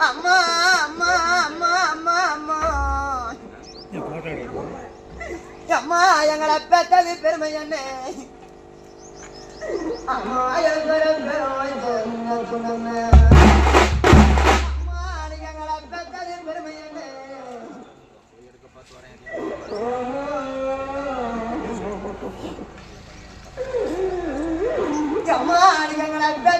அம்மா அம்மா அம்மா அம்மா அம்மா. அம்மா எங்களை பெற்றது பெருமை என்ன அம்மா எங்களை பெருமை அம்மா நீங்க எங்களை பெற்றது பெருமை என்ன அம்மா நீங்க எங்களை பெற்றது பெருமை என்ன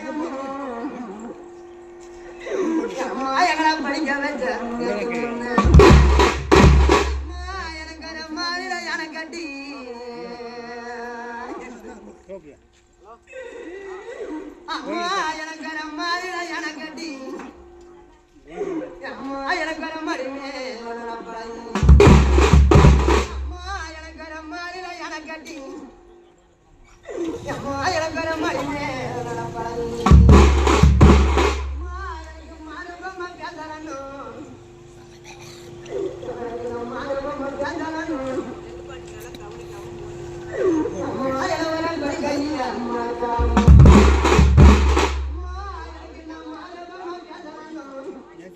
படிக்க வச்ச அம்மா எனக்கு ஒரு மாநில யானை கட்டி அம்மா எனக்கு ஒரு மாநில யானை கட்டி அம்மா எனக்கு ஒரு மடி மேல பழகி அம்மா எனக்கு ஒரு மாநில யானை கட்டி அம்மா எனக்கு ஒரு மடி மேல பழகி